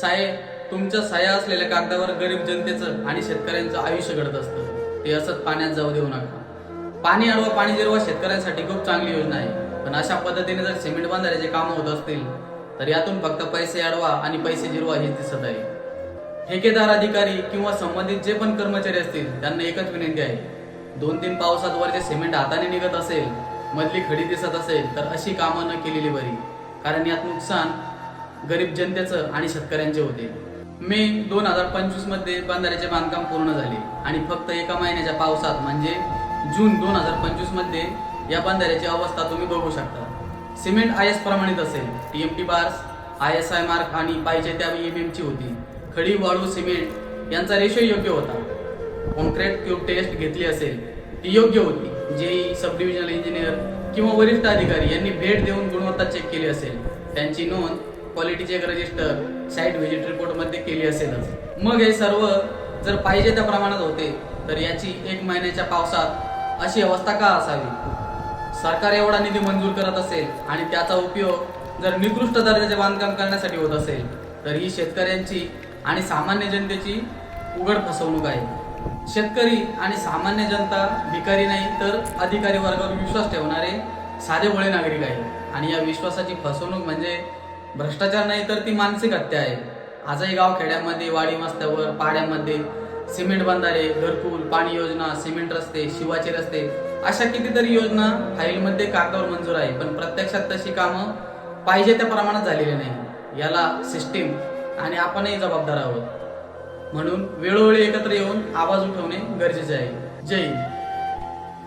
साहेब तुमच्या साया असलेल्या कागदावर गरीब जनतेचं आणि शेतकऱ्यांचं आयुष्य घडत असतं. ते असंच पाण्यात जाऊ देऊ नका. पाणी अडवा पाणी जिरवा शेतकऱ्यांसाठी खूप चांगली योजना आहे. पण अशा पद्धतीने जर सिमेंट बांधाऱ्याचे कामं होत असतील तर यातून फक्त पैसे अडवा आणि पैसे जिरवा हेच दिसत आहे. ठेकेदार अधिकारी किंवा संबंधित जे पण कर्मचारी असतील त्यांना एकच विनंती आहे. दोन तीन पावसात वर जे सिमेंट हाताने निघत असेल मधली खडी दिसत असेल तर अशी कामं न केलेली बरी. कारण यात नुकसान गरीब जनतेचं आणि शेतकऱ्यांचे होते. मे दोन हजार पंचवीसमध्ये बांधकाम पूर्ण झाले आणि फक्त एका महिन्याच्या पावसात म्हणजे जून दोन हजार पंचवीसमध्ये या बंधाऱ्याची अवस्था तुम्ही बघू शकता. सिमेंट आय एस प्रमाणित असेल. TMT bars I S I mark आणि पाहिजे त्या एम ची होती. खडी वाळू सिमेंट यांचा रेशो योग्य होता. कॉन्क्रीट क्यूब टेस्ट घेतली असेल ती योग्य होती. जेई सब डिव्हिजनल इंजिनियर किंवा वरिष्ठ अधिकारी यांनी भेट देऊन गुणवत्ता चेक केली असेल. त्यांची नोंद quality check register site visit रिपोर्टमध्ये केली असेलच. मग हे सर्व जर पाहिजे त्या प्रमाणात होते तर याची एक महिन्याच्या पावसात अशी अवस्था का असावी? सरकार एवढा निधी मंजूर करत असेल आणि त्याचा उपयोग जर निकृष्ट दर्जाचे बांधकाम करण्यासाठी होत असेल तर ही शेतकऱ्यांची आणि सामान्य जनतेची उघड फसवणूक आहे. शेतकरी आणि सामान्य जनता भिकारी नाही तर अधिकारी वर्गावर विश्वास ठेवणारे साधे भोळे नागरिक आहे. आणि या विश्वासाची फसवणूक म्हणजे भ्रष्टाचार नाही तर ती मानसिक हत्या आहे. आजही गाव खेड्यामध्ये वाडी मस्त्यावर पाड्यामध्ये सिमेंट बंधारे घरकुल पाणी योजना सिमेंट रस्ते शिवाचे रस्ते अशा कितीतरी योजना फाईलमध्ये कागदावर मंजूर आहे. पण प्रत्यक्षात तशी कामं पाहिजे त्या प्रमाणात झालेली नाही. याला सिस्टीम आणि आपणही जबाबदार आहोत. म्हणून वेळोवेळी एकत्र येऊन आवाज उठवणे गरजेचे आहे. जय हिंद.